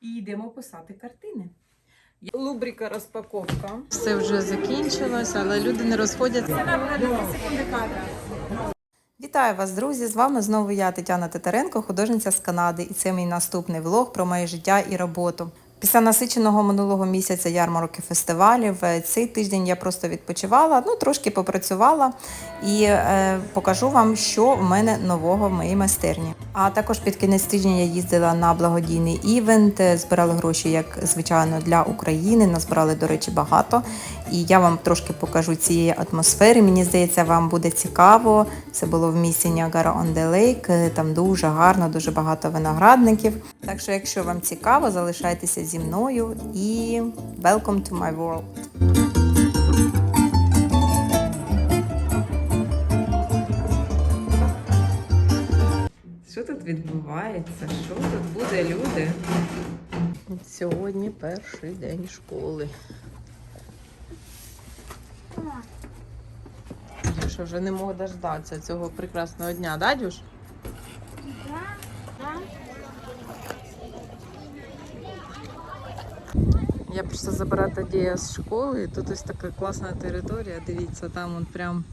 і йдемо писати картини. Лубрика розпаковка. Все вже закінчилось, але люди не розходяться. Ціна буде 2 секунди кадра. Вітаю вас, друзі! З вами знову я, Тетяна Тетеренко, художниця з Канади, і це мій наступний влог про моє життя і роботу. Після насиченого минулого місяця ярмарок фестивалів е, цей тиждень я просто відпочивала, ну трошки попрацювала і е, покажу вам, що в мене нового в моїй майстерні. А також під кінець тижня я їздила на благодійний івент, е, збирали гроші, як звичайно, для України. Назбирали, до речі, багато. І я вам трошки покажу цієї атмосфери. Мені здається, вам буде цікаво. Це було в місті Ніагара on the Lake. Там дуже гарно, дуже багато виноградників. Так що, якщо вам цікаво, залишайтеся зі мною і welcome to my world. Що тут відбувається? Що тут буде, люди? Сьогодні перший день школи. Що вже не можу дождатися цього прекрасного дня, да, Дюш? Я прийшла забирати Дія з школи, і тут ось така класна територія. Дивіться, там он прям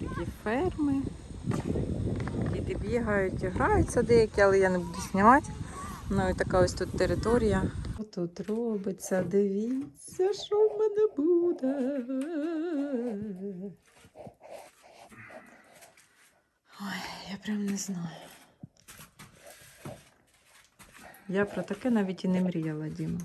такі ферми. Діти бігають, граються деякі, але я не буду знімати. Ну і така ось тут територія. Тут робиться? Дивіться, що в мене буде. Ой, я прям не знаю. Я про таке навіть і не мріяла, Діма.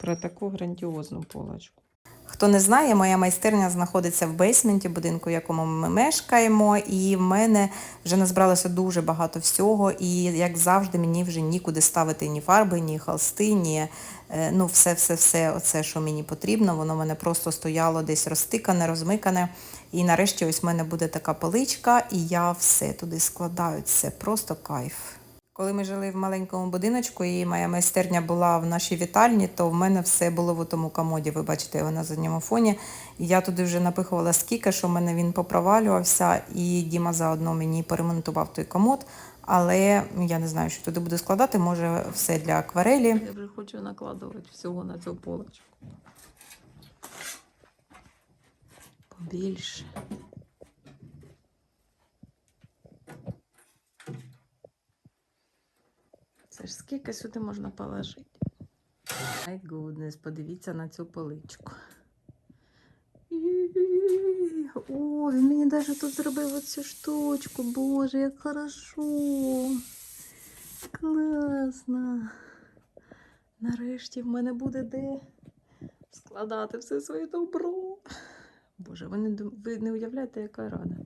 Про таку грандіозну полочку. Хто не знає, моя майстерня знаходиться в бейсменті будинку, в якому ми мешкаємо, і в мене вже назбиралося дуже багато всього. І як завжди, мені вже нікуди ставити ні фарби, ні холсти, ні е, ну, все, все, все, оце, що мені потрібно. Воно в мене просто стояло десь розтикане, розмикане. І нарешті ось в мене буде така поличка, і я все туди складаю. Це просто кайф. Коли ми жили в маленькому будиночку, і моя майстерня була в нашій вітальні, то в мене все було в тому комоді. Ви бачите його на задньому фоні. Я туди вже напихувала скільки, що в мене він попровалювався, і Діма заодно мені поремонтував той комод. Але я не знаю, що туди буду складати. Може, все для акварелі. Я вже хочу накладувати всього на цю полочку. Побільше. Це ж скільки сюди можна положити? My goodness, подивіться на цю поличку. О, він мені навіть тут зробив оцю штучку. Боже, як хорошо. Класно. Нарешті в мене буде де складати все своє добро. Боже, ви не, ви не уявляєте, яка рада.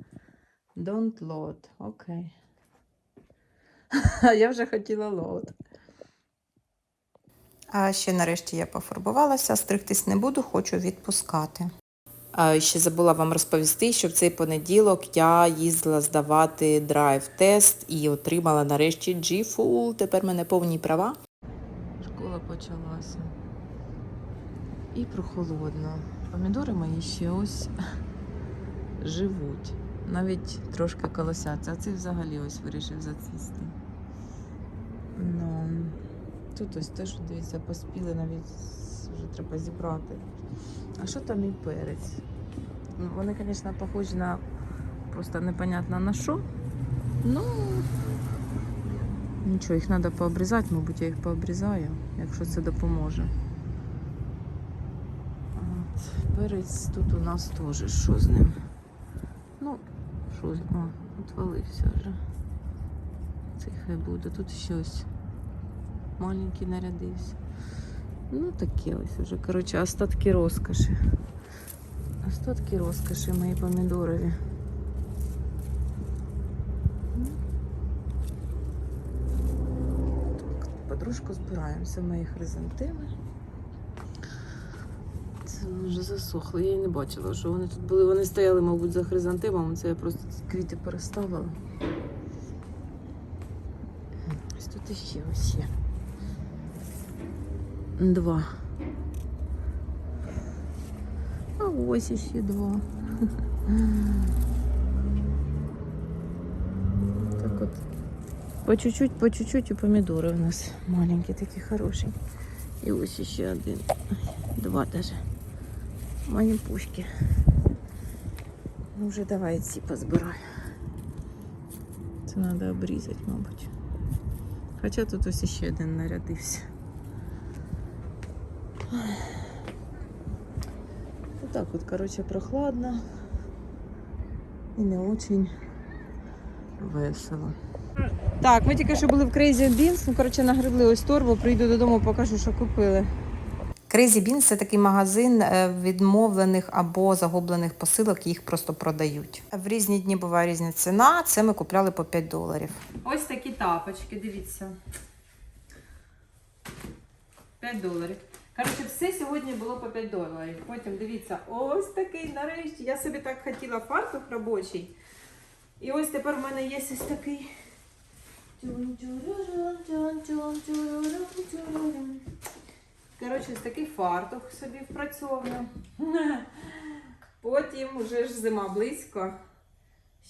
Don't load. Окей. А я вже хотіла лот. А ще нарешті я пофарбувалася, стригтись не буду, хочу відпускати. Ще забула вам розповісти, що в цей понеділок я їздила здавати драйв-тест і отримала нарешті G-Full. Тепер в мене повні права. Школа почалася. І прохолодно. Помідори мої ще ось живуть. Навіть трошки колосяться, а цей взагалі ось вирішив зацвісти. Ну, тут ось теж, дивіться, поспіли навіть вже треба зібрати. А що там і перець? Ну, Вони, звісно, похожі на просто непонятно на що. Ну нічого, їх треба пообрізати, мабуть, я їх пообрізаю, якщо це допоможе. От, перець тут у нас теж що з ним? Ну, що з О, відвалився вже. Цей хай буде. Тут ще ось маленький нарядився. Ну, таке ось уже. Коротше, остатки розкоші. Остатки розкоші мої помідорові. Так, подружку збираємося мої хризантеми. Це вже засохло. Я і не бачила, що вони тут були. Вони стояли, мабуть, за хризантемом. Це я просто квіти переставила. Ось тут іще ось є. Два. А ось іще два. Так от По чуть-чуть, по чуть-чуть і помідори у нас маленькі, такі хороші. І ось ще один. Два даже. Мої пушки. Ну вже давай ці позбираю. Це треба обрізати, мабуть. Хоча тут ось ще один нарядився. Отак от, коротше, прохладно і не очень весело. Так, ми тільки що були в Crazy Beans, ну коротше нагребли ось торбу, прийду додому, покажу, що купили. Crazy Beans – це такий магазин е, відмовлених або загублених посилок, їх просто продають. В різні дні буває різна ціна. Це ми купляли по 5 доларів. Ось такі тапочки, дивіться. 5 доларів. Коротше, все сьогодні було по 5 доларів. Потім дивіться, ось такий нарешті. Я собі так хотіла фартух робочий. І ось тепер в мене є ось такий. Коротше, ось такий фартух собі впрацьовую. Потім вже ж зима близько.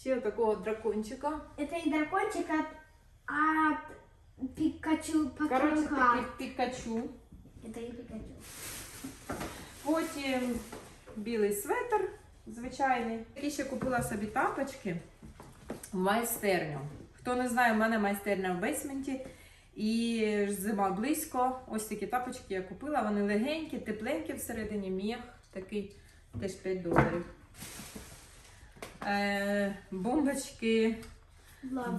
Ще такого дракончика. Это не дракончик от, от Пикачу Коротше, патруха. пікачу. Это и Пикачу. Потім білий светр звичайний. І ще купила собі тапочки в майстерню. Хто не знає, в мене майстерня в бейсменті. І зима близько. Ось такі тапочки я купила. Вони легенькі, тепленькі всередині міх. Такий теж 5 доларів. Е, бомбочки.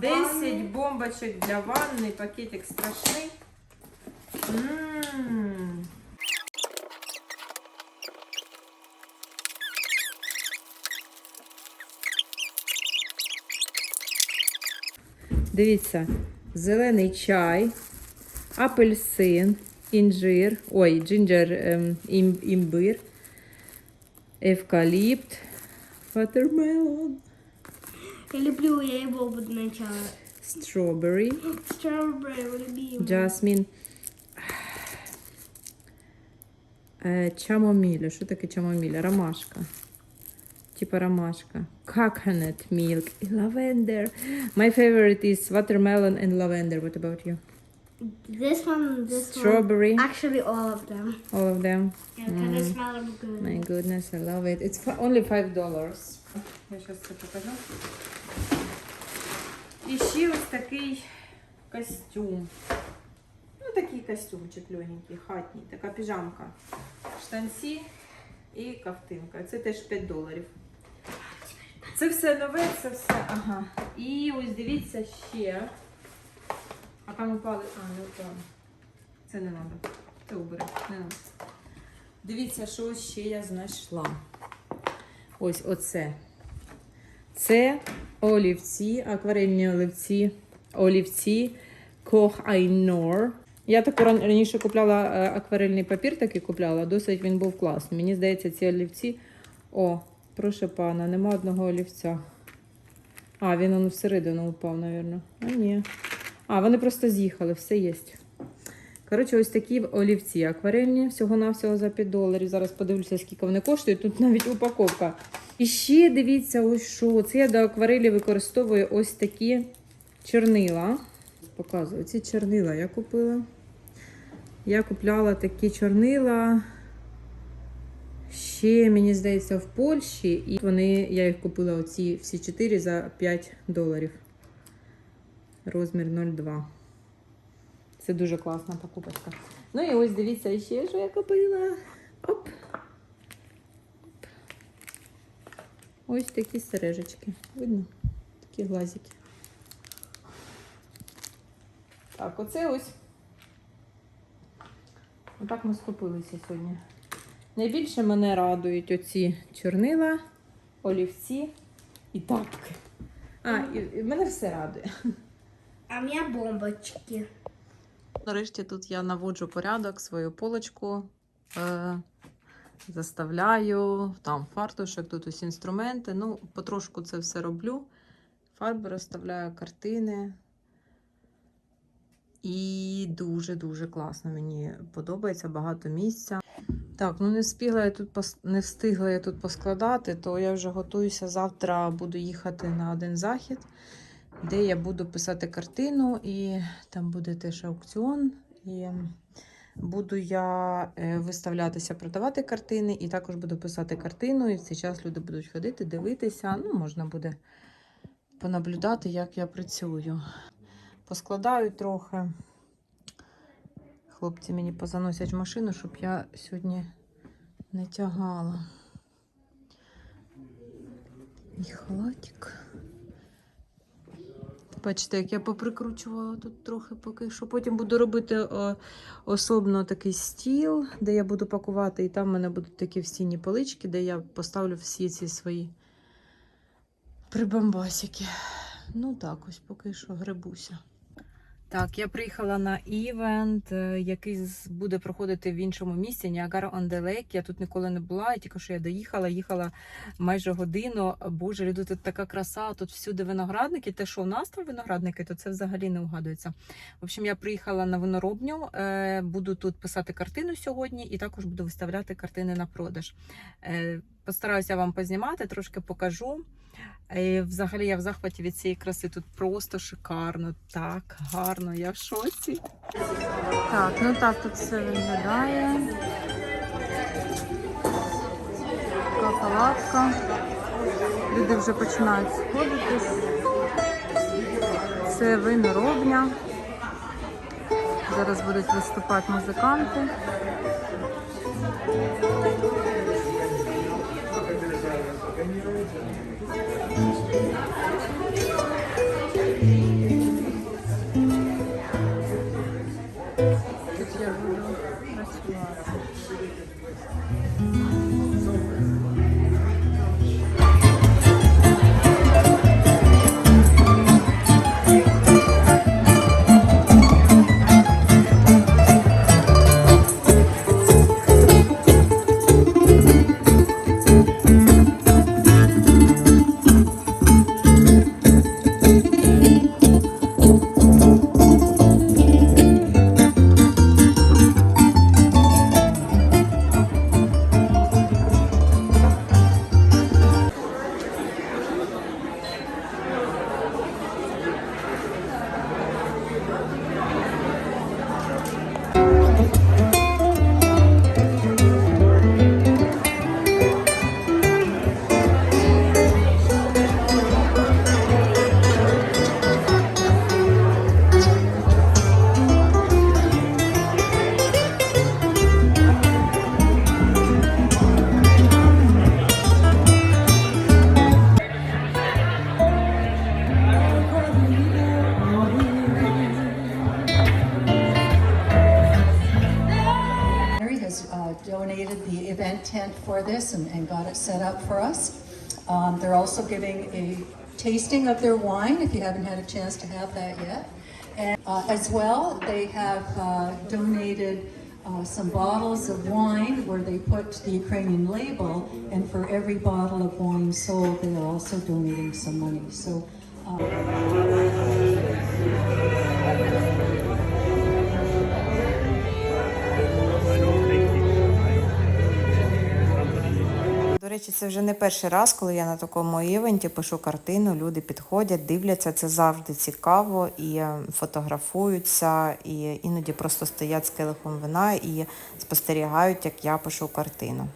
10 бомбочок для ванни, пакетик страшний. М. Дивіться, зелений чай, апельсин, інжир, ой, джинджер, ем, ім, імбир, евкаліпт, watermelon, Я люблю, я его буду начала. strawberry, Strawberry, любимый. Жасмін. Е, Чамоміля. Що таке чамоміля? Ромашка. Типа ромашка. Coconut milk і lavender. My favorite is watermelon and lavender. What about you? This one, this Strawberry. one. Actually, all of them. All of them. Yeah, because they smell good. My goodness, I love it. It's fi- only 5 dollars. Я зараз це покажу. І ще ось такий костюм. Ну, такий костюмчик легенький, хатній, така піжамка. Штанці і ковтинка. Це теж 5 доларів. Це все нове, це все. Ага. І ось дивіться ще. А там упали. А, не упали. Це не треба. Це убери. Не треба. Дивіться, що ще я знайшла. Ось оце. Це олівці, акварельні олівці, олівці Koch Ainor. Я таку раніше купляла е, акварельний папір, такий купляла, досить він був класний. Мені здається, ці олівці. О, прошу пана, нема одного олівця. А, він он всередину упав, мабуть. А, ні. А, вони просто з'їхали, все є. Коротше, ось такі олівці акварельні, всього-навсього за 5 доларів. Зараз подивлюся, скільки вони коштують. Тут навіть упаковка. І ще дивіться, ось що. Це я до акварелі використовую ось такі чорнила. Показую, ці чорнила я купила. Я купляла такі чорнила. Ще, мені здається, в Польщі. І вони, я їх купила оці всі 4 за 5 доларів. Розмір 0,2. Це дуже класна покупочка. Ну і ось дивіться ще, що я купила. Оп. Ось такі сережечки. Видно? Такі глазики. Так, оце ось. Отак ми скупилися сьогодні. Найбільше мене радують оці чорнила, олівці і тапки. А, і, і мене все радує. А у бомбочки. Нарешті тут я наводжу порядок, свою полочку е, заставляю, там фартушок, тут ось інструменти. Ну, потрошку це все роблю. Фарби розставляю, картини. І дуже-дуже класно. Мені подобається багато місця. Так, ну не встигла я тут пос... не встигла я тут поскладати, то я вже готуюся. Завтра буду їхати на один захід. де я буду писати картину, і там буде теж аукціон. І буду я е, виставлятися, продавати картини, і також буду писати картину. І в цей час люди будуть ходити, дивитися. Ну, можна буде понаблюдати, як я працюю. Поскладаю трохи. Хлопці мені позаносять в машину, щоб я сьогодні не тягала. І халатик. Бачите, як я поприкручувала тут трохи поки що. Потім буду робити о, особно такий стіл, де я буду пакувати, і там в мене будуть такі всіні полички, де я поставлю всі ці свої прибамбасики. Ну так, ось поки що грибуся. Так, я приїхала на івент, е, який буде проходити в іншому місці, Ніагара the Я тут ніколи не була, і тільки що я доїхала, їхала майже годину. Боже, люди, тут така краса, тут всюди виноградники. Те, що у нас там виноградники, то це взагалі не угадується. В общем, я приїхала на виноробню, е, буду тут писати картину сьогодні, і також буду виставляти картини на продаж. Постараюся вам познімати, трошки покажу. І взагалі я в захваті від цієї краси тут просто шикарно, так гарно, я в шоці. Так, ну так тут все виглядає. Така палатка. Люди вже починають сходитись. Це виноробня. Зараз будуть виступати музиканти. For this and, and got it set up for us. Um, they're also giving a tasting of their wine if you haven't had a chance to have that yet. And uh, as well, they have uh, donated uh, some bottles of wine where they put the Ukrainian label, and for every bottle of wine sold, they are also donating some money. So До речі, це вже не перший раз, коли я на такому івенті пишу картину. Люди підходять, дивляться. Це завжди цікаво і е, фотографуються, і іноді просто стоять з келихом вина і спостерігають, як я пишу картину.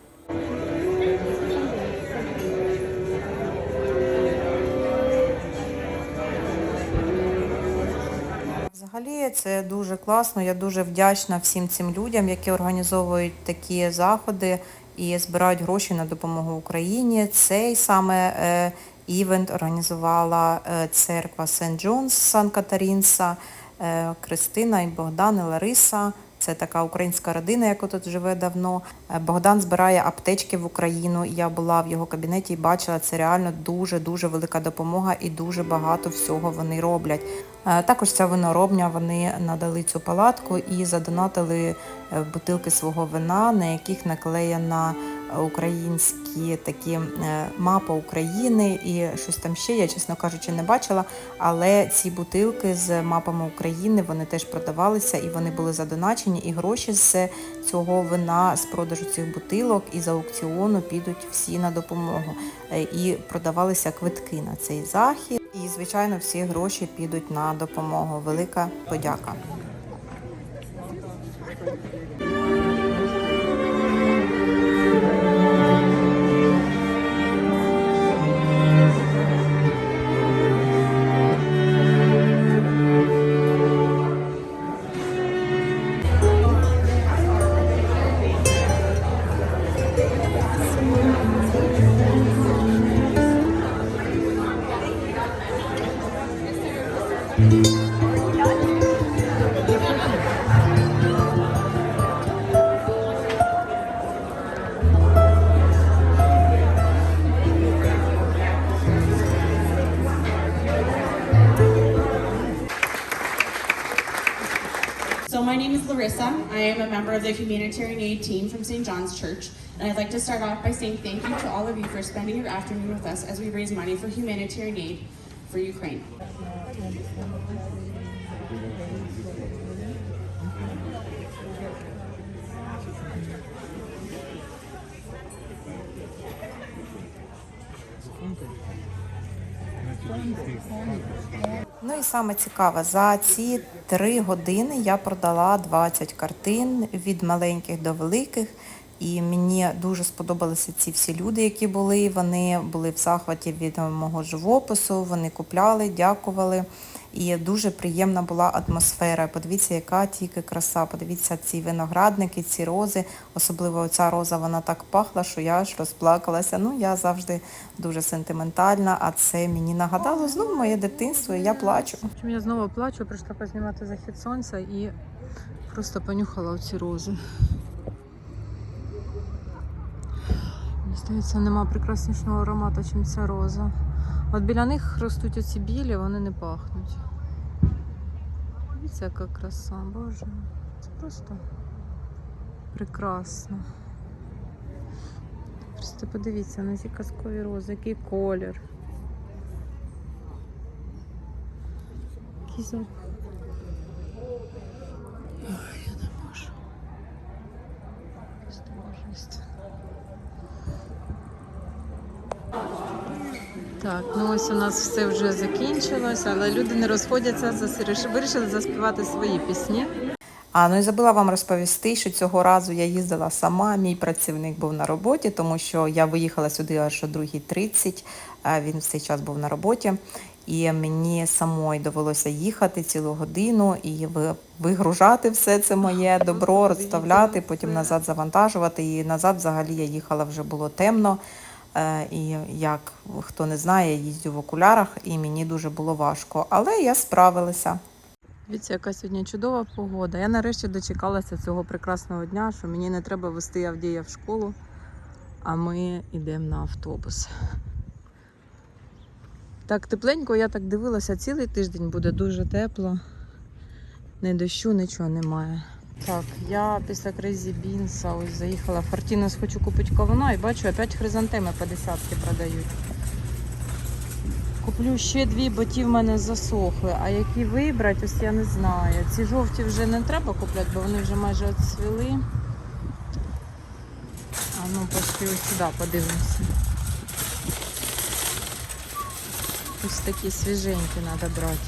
Взагалі це дуже класно. Я дуже вдячна всім цим людям, які організовують такі заходи і збирають гроші на допомогу Україні. Цей саме е, івент організувала е, церква Сент Джонс Сан Катарінса, е, Кристина і Богдан і Лариса. Це така українська родина, яка тут живе давно. Е, Богдан збирає аптечки в Україну. Я була в його кабінеті і бачила, це реально дуже-дуже велика допомога і дуже багато всього вони роблять. Е, Також ця виноробня вони надали цю палатку і задонатили е, бутилки свого вина, на яких наклеєна українські такі е, мапа України і щось там ще. Я, чесно кажучи, не бачила. Але ці бутилки з мапами України вони теж продавалися і вони були задоначені. І гроші з цього вина, з продажу цих бутилок і з аукціону підуть всі на допомогу. Е, І продавалися квитки на цей захід. І, звичайно, всі гроші підуть на допомогу. Велика подяка. So my name is Larissa. I am a member of the humanitarian aid team from St. John's Church. And I'd like to start off by saying thank you to all of you for spending your afternoon with us as we raise money for humanitarian aid for Ukraine. Ну і саме цікаве, за ці три години я продала 20 картин від маленьких до великих. І мені дуже сподобалися ці всі люди, які були. Вони були в захваті від мого живопису, вони купляли, дякували. І дуже приємна була атмосфера. Подивіться, яка тільки краса. Подивіться ці виноградники, ці рози. Особливо ця роза, вона так пахла, що я аж розплакалася. Ну, я завжди дуже сентиментальна, а це мені нагадало знову моє дитинство, і я плачу. Я знову плачу, прийшла познімати захід сонця і просто понюхала оці рози. Мені здається, нема прекраснішого аромату, ніж ця роза. От біля них ростуть оці білі, вони не пахнуть. Дивіться, яка краса, боже. Це просто прекрасно. Просто подивіться на ці казкові рози, який колір. Який запах. Ой, я не можу. Просто божественно. Так, ну ось у нас все вже закінчилось, але люди не розходяться, вирішили заспівати свої пісні. А ну і забула вам розповісти, що цього разу я їздила сама. Мій працівник був на роботі, тому що я виїхала сюди аж о 2.30, а він в цей час був на роботі. І мені самой довелося їхати цілу годину і вигружати все це моє добро, розставляти, потім назад завантажувати. І назад взагалі я їхала вже було темно. Е, І як хто не знає, я їздю в окулярах, і мені дуже було важко. Але я справилася. Дивіться, яка сьогодні чудова погода. Я нарешті дочекалася цього прекрасного дня, що мені не треба вести Авдія в школу, а ми йдемо на автобус. Так тепленько, я так дивилася, цілий тиждень буде дуже тепло. Ні дощу, нічого немає. Так, я після Crazy Beans ось заїхала в Фортінос, хочу купити кавуна і бачу, опять хризантеми по десятки продають. Куплю ще дві, бо ті в мене засохли. А які вибрати, ось я не знаю. Ці жовті вже не треба купляти, бо вони вже майже відцвіли. А ну пошли ось сюди, подивимося. Ось такі свіженькі треба брати.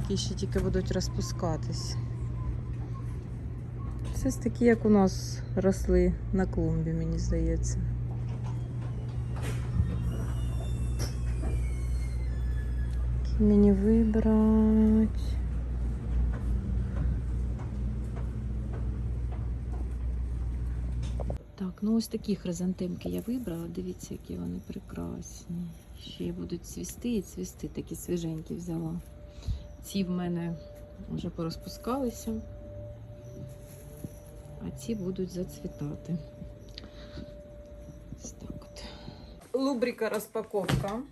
Які ще тільки будуть розпускатись. Це ось такі, як у нас росли на клумбі, мені здається. Які мені вибрати? Так, ну ось такі хризантемки я вибрала. Дивіться, які вони прекрасні. Ще будуть цвісти і цвісти, такі свіженькі взяла. Ці в мене вже порозпускалися, а ці будуть зацвітати. Ось так от. Лубрика розпаковка.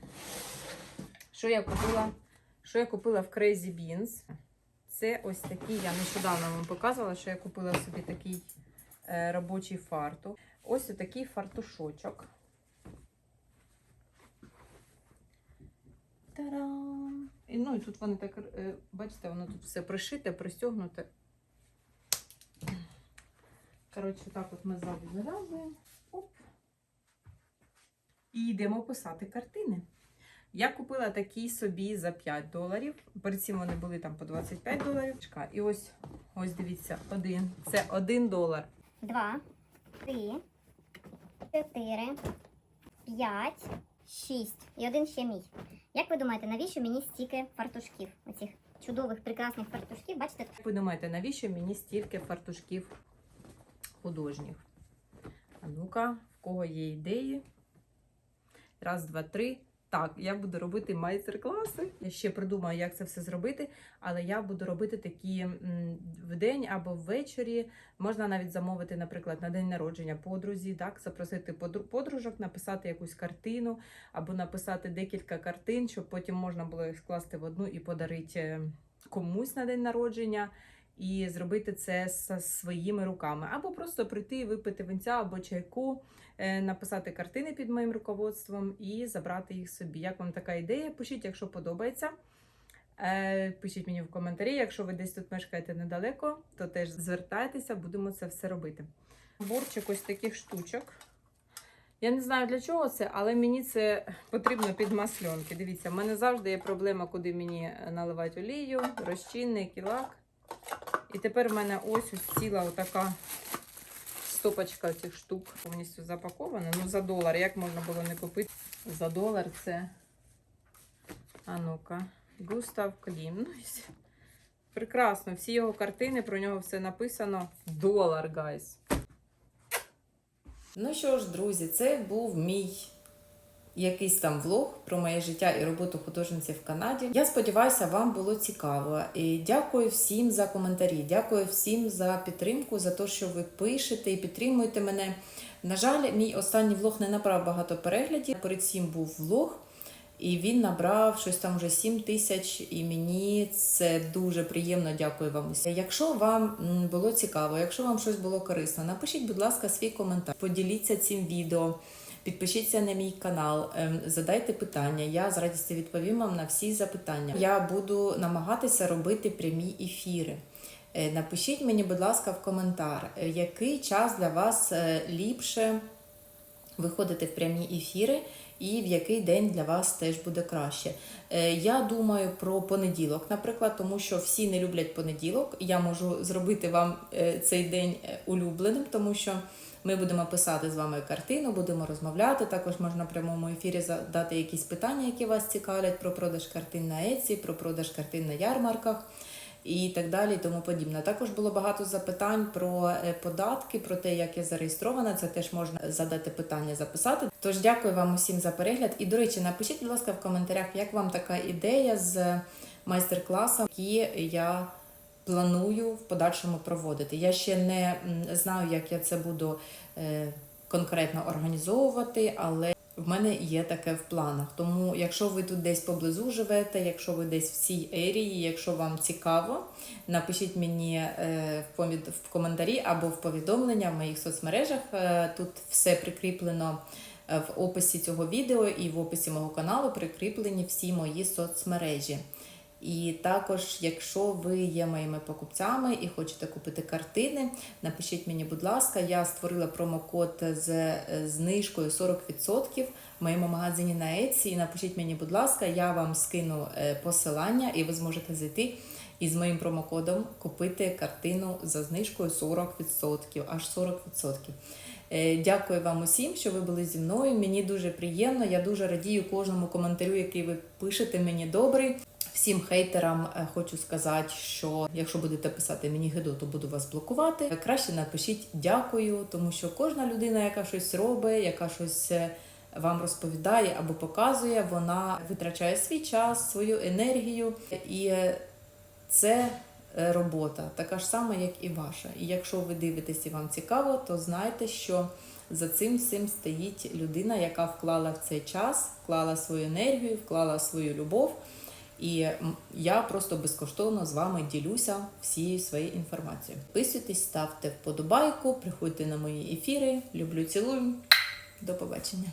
Що я купила? Що я купила в Crazy Beans? Це ось такий, я нещодавно вам показувала, що я купила собі такий е, робочий фартух. Ось такий фартушочок. Та-дам! І, ну і тут вони так, е, бачите, воно тут все пришите, пристегнуте. Коротше, так от ми ззаду зав'язуємо. І йдемо писати картини. Я купила такі собі за 5 доларів. Перед цим вони були там по 25 доларів. І ось, ось дивіться, один. Це 1 долар. Два, три, чотири, п'ять, шість. І один ще мій. Як ви думаєте, навіщо мені стільки фартушків? Оцих чудових, прекрасних фартушків? Бачите, Як ви думаєте, навіщо мені стільки фартушків художніх? А ну-ка, в кого є ідеї? Раз, два, три. Так, я буду робити майстер-класи. Я ще придумаю, як це все зробити, але я буду робити такі в день або ввечері. Можна навіть замовити, наприклад, на день народження подрузі, так, запросити подружок, написати якусь картину, або написати декілька картин, щоб потім можна було їх скласти в одну і подарити е, комусь на день народження. І зробити це своїми руками, або просто прийти і випити винця або чайку, е, написати картини під моїм руководством і забрати їх собі. Як вам така ідея? Пишіть, якщо подобається. Е, Пишіть мені в коментарі. Якщо ви десь тут мешкаєте недалеко, то теж звертайтеся, будемо це все робити. Наборчик ось таких штучок. Я не знаю для чого це, але мені це потрібно під масльонки. Дивіться, в мене завжди є проблема, куди мені наливати олію, розчинник і лак. І тепер в мене ось ціла отака стопочка цих штук повністю запакована. Ну, за долар. Як можна було не купити? За долар це. А ну-ка. Густав Клім. Ну. Прекрасно. Всі його картини, про нього все написано. Долар, гайс. Ну що ж, друзі, це був мій якийсь там влог про моє життя і роботу художниці в Канаді. Я сподіваюся, вам було цікаво. І дякую всім за коментарі. Дякую всім за підтримку, за те, що ви пишете і підтримуєте мене. На жаль, мій останній влог не набрав багато переглядів. Перед цим був влог. І він набрав щось там вже 7 тисяч, і мені це дуже приємно. Дякую вам усім. Якщо вам було цікаво, якщо вам щось було корисно, напишіть, будь ласка, свій коментар. Поділіться цим відео, підпишіться на мій канал, ем, задайте питання. Я з радістю відповім вам на всі запитання. Я буду намагатися робити прямі ефіри. Е, Напишіть мені, будь ласка, в коментар, е, який час для вас е, ліпше виходити в прямі ефіри, і в який день для вас теж буде краще. Я думаю про понеділок, наприклад, тому що всі не люблять понеділок. Я можу зробити вам цей день улюбленим, тому що ми будемо писати з вами картину, будемо розмовляти. Також можна в прямому ефірі задати якісь питання, які вас цікавлять про продаж картин на Etsy, про продаж картин на ярмарках і так далі, і тому подібне. Також було багато запитань про е, податки, про те, як я зареєстрована. Це теж можна задати питання, записати. Тож дякую вам усім за перегляд. І до речі, напишіть, будь ласка, в коментарях, як вам така ідея з майстер-класом, які я планую в подальшому проводити. Я ще не знаю, як я це буду е, конкретно організовувати, але в мене є таке в планах. Тому, якщо ви тут десь поблизу живете, якщо ви десь в цій ерії, якщо вам цікаво, напишіть мені е, в, коментарі або в повідомлення в моїх соцмережах. Е, Тут все прикріплено в описі цього відео і в описі мого каналу прикріплені всі мої соцмережі. І також, якщо ви є моїми покупцями і хочете купити картини, напишіть мені, будь ласка, я створила промокод з е, знижкою 40% в моєму магазині на Etsy. Напишіть мені, будь ласка, я вам скину е, посилання, і ви зможете зайти і з моїм промокодом купити картину за знижкою 40%, аж 40%. Е, Дякую вам усім, що ви були зі мною. Мені дуже приємно. Я дуже радію кожному коментарю, який ви пишете мені добрий. Всім хейтерам е, хочу сказати, що якщо будете писати мені гидо, то буду вас блокувати. Краще напишіть дякую, тому що кожна людина, яка щось робить, яка щось е, вам розповідає або показує, вона витрачає свій час, свою енергію, і е, це робота така ж сама, як і ваша. І якщо ви дивитесь і вам цікаво, то знайте, що за цим всім стоїть людина, яка вклала в цей час, вклала свою енергію, вклала свою любов. І я просто безкоштовно з вами ділюся всією своєю інформацією. Підписуйтесь, ставте вподобайку, приходьте на мої ефіри. Люблю, цілую. До побачення.